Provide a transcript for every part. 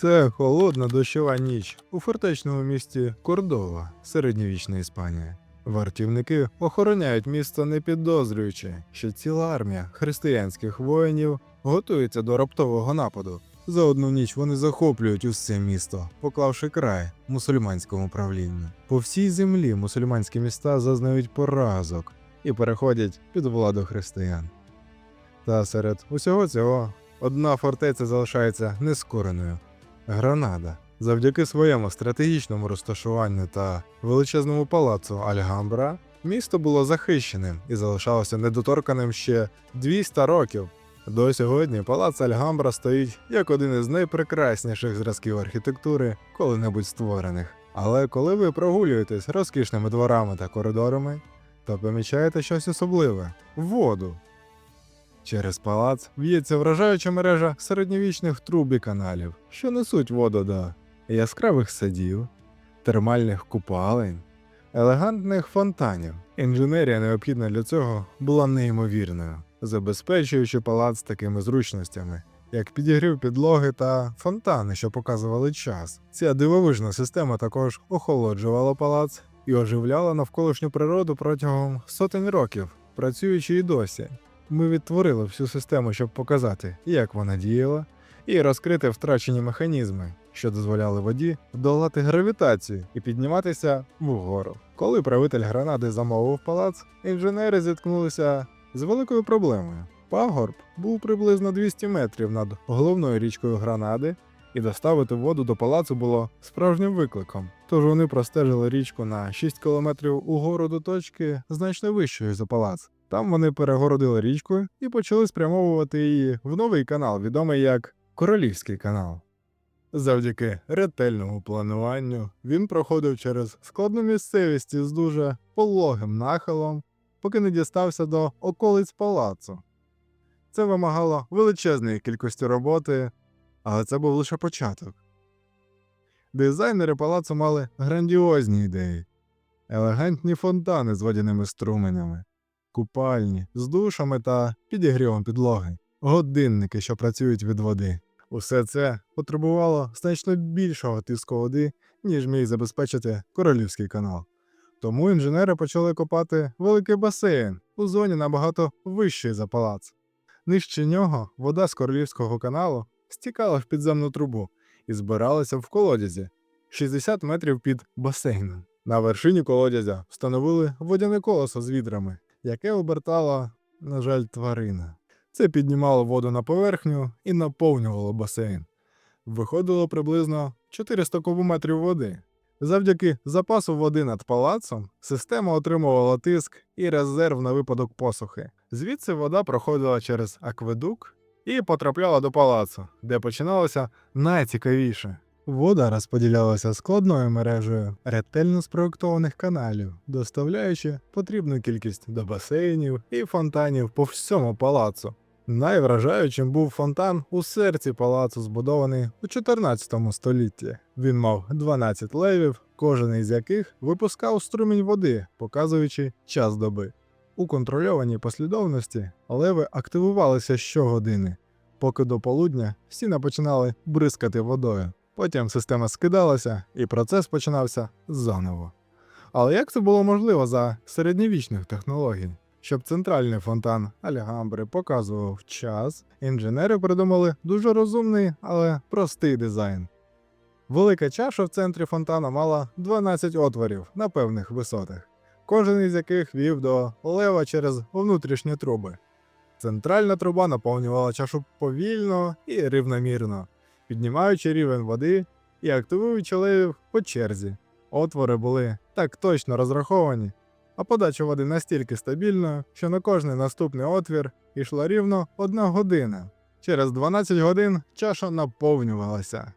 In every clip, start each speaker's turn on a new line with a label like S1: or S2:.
S1: Це холодна дощова ніч у фортечному місті Кордова, середньовічна Іспанія. Вартівники охороняють місто, не підозрюючи, що ціла армія християнських воїнів готується до раптового нападу. За одну ніч вони захоплюють усе місто, поклавши край мусульманському правлінню. По всій землі мусульманські міста зазнають поразок і переходять під владу християн. Та серед усього цього одна фортеця залишається нескореною Гранада. Завдяки своєму стратегічному розташуванню та величезному палацу Альгамбра місто було захищеним і залишалося недоторканим ще 200 років. До сьогодні палац Альгамбра стоїть як один із найпрекрасніших зразків архітектури, коли-небудь створених. Але коли ви прогулюєтесь розкішними дворами та коридорами, то помічаєте щось особливе воду. Через палац в'ється вражаюча мережа середньовічних труб і каналів, що несуть воду до яскравих садів, термальних купалень, елегантних фонтанів. Інженерія необхідна для цього була неймовірною, забезпечуючи палац такими зручностями, як підігрів підлоги та фонтани, що показували час. Ця дивовижна система також охолоджувала палац і оживляла навколишню природу протягом сотень років, працюючи і досі. Ми відтворили всю систему, щоб показати, як вона діяла, і розкрити втрачені механізми, що дозволяли воді долати гравітацію і підніматися вгору. Коли правитель Гранади замовив палац, інженери зіткнулися з великою проблемою. Пагорб був приблизно 200 метрів над головною річкою Гранади, і доставити воду до палацу було справжнім викликом. Тож вони простежили річку на 6 кілометрів угору до точки значно вищої за палац. Там вони перегородили річку і почали спрямовувати її в новий канал, відомий як Королівський канал. Завдяки ретельному плануванню він проходив через складну місцевість із дуже пологим нахилом, поки не дістався до околиць палацу. Це вимагало величезної кількості роботи, але це був лише початок. Дизайнери палацу мали грандіозні ідеї, елегантні фонтани з водяними струменями, купальні з душами та підігрівом підлоги, годинники, що працюють від води. Усе це потребувало значно більшого тиску води, ніж міг забезпечити королівський канал. Тому інженери почали копати великий басейн у зоні набагато вищий за палац. Нижче нього вода з королівського каналу стікала в підземну трубу і збиралася в колодязі 60 метрів під басейном. На вершині колодязя встановили водяне колесо з відрами, яке обертала, на жаль, тварина. Це піднімало воду на поверхню і наповнювало басейн. Виходило приблизно 400 кубометрів води. Завдяки запасу води над палацом система отримувала тиск і резерв на випадок посухи. Звідси вода проходила через акведук і потрапляла до палацу, де починалося найцікавіше. Вода розподілялася складною мережею ретельно спроєктованих каналів, доставляючи потрібну кількість до басейнів і фонтанів по всьому палацу. Найвражаючим був фонтан у серці палацу, збудований у 14 столітті. Він мав 12 левів, кожен із яких випускав струмінь води, показуючи час доби. У контрольованій послідовності леви активувалися щогодини, поки до полудня стіни починали бризкати водою. Потім система скидалася, і процес починався заново. Але як це було можливо за середньовічних технологій? Щоб центральний фонтан Альгамбри показував час, інженери придумали дуже розумний, але простий дизайн. Велика чаша в центрі фонтана мала 12 отворів на певних висотах, кожен із яких вів до лева через внутрішні труби. Центральна труба наповнювала чашу повільно і рівномірно, піднімаючи рівень води і активуючи левів по черзі. Отвори були так точно розраховані, а подача води настільки стабільною, що на кожний наступний отвір йшла рівно одна година. Через 12 годин чаша наповнювалася,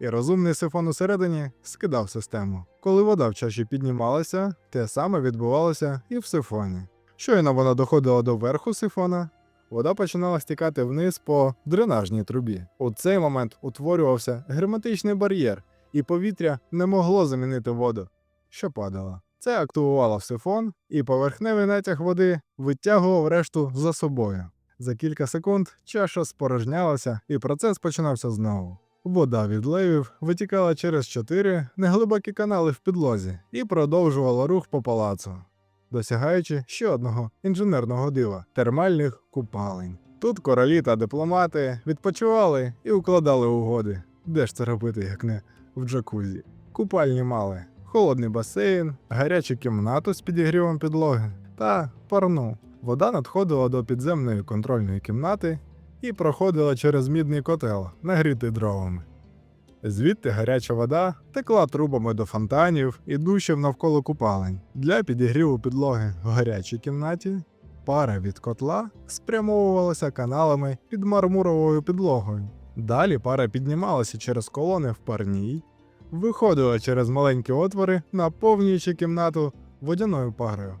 S1: і розумний сифон усередині скидав систему. Коли вода в чаші піднімалася, те саме відбувалося і в сифоні. Щойно вона доходила до верху сифона, вода починала стікати вниз по дренажній трубі. У цей момент утворювався герметичний бар'єр, і повітря не могло замінити воду, що падала. Це активувало сифон, і поверхневий натяг води витягував решту за собою. За кілька секунд чаша спорожнялася, і процес починався знову. Вода від левів витікала через чотири неглибокі канали в підлозі і продовжувала рух по палацу, досягаючи ще одного інженерного дива термальних купалень. Тут королі та дипломати відпочивали і укладали угоди. Де ж це робити, як не в джакузі? Купальні мали холодний басейн, гарячу кімнату з підігрівом підлоги та парну. Вода надходила до підземної контрольної кімнати і проходила через мідний котел, нагрітий дровами. Звідти гаряча вода текла трубами до фонтанів і душів навколо купалень. Для підігріву підлоги в гарячій кімнаті пара від котла спрямовувалася каналами під мармуровою підлогою. Далі пара піднімалася через колони в парній, виходила через маленькі отвори, наповнюючи кімнату водяною парою.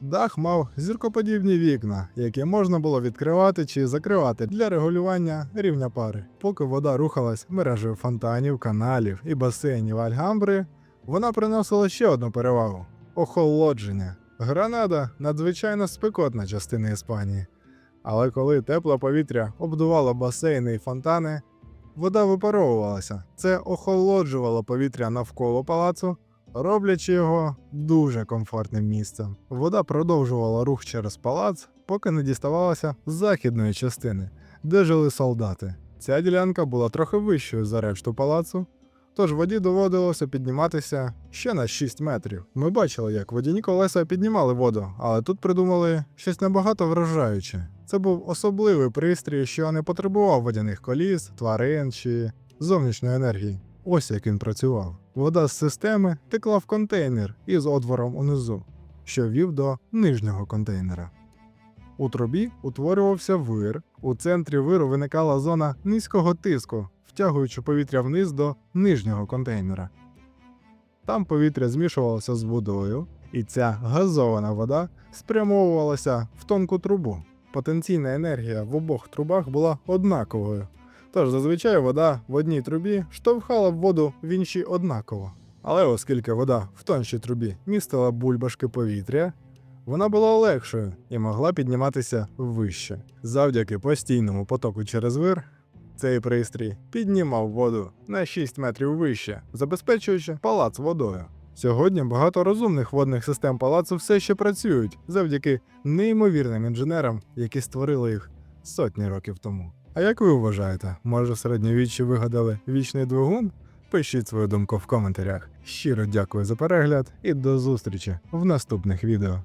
S1: Дах мав зіркоподібні вікна, які можна було відкривати чи закривати для регулювання рівня пари. Поки вода рухалась мережею фонтанів, каналів і басейнів Альгамбри, вона приносила ще одну перевагу охолодження. Гранада надзвичайно спекотна частина Іспанії. Але коли тепле повітря обдувало басейни і фонтани, вода випаровувалася. Це охолоджувало повітря навколо палацу, роблячи його дуже комфортним місцем. Вода продовжувала рух через палац, поки не діставалася з західної частини, де жили солдати. Ця ділянка була трохи вищою за решту палацу, тож воді доводилося підніматися ще на 6 метрів. Ми бачили, як водяні колеса піднімали воду, але тут придумали щось набагато вражаюче. Це був особливий пристрій, що не потребував водяних коліс, тварин чи зовнішньої енергії. Ось як він працював. Вода з системи текла в контейнер із отвором унизу, що вів до нижнього контейнера. У трубі утворювався вир. У центрі виру виникала зона низького тиску, втягуючи повітря вниз до нижнього контейнера. Там повітря змішувалося з водою, і ця газована вода спрямовувалася в тонку трубу. Потенційна енергія в обох трубах була однаковою, тож зазвичай вода в одній трубі штовхала в воду в іншій однаково. Але оскільки вода в тоншій трубі містила бульбашки повітря, вона була легшою і могла підніматися вище. Завдяки постійному потоку через вир, цей пристрій піднімав воду на 6 метрів вище, забезпечуючи палац водою. Сьогодні багато розумних водних систем палацу все ще працюють завдяки неймовірним інженерам, які створили їх сотні років тому. А як ви вважаєте, може середньовіччі вигадали вічний двигун? Пишіть свою думку в коментарях. Щиро дякую за перегляд і до зустрічі в наступних відео.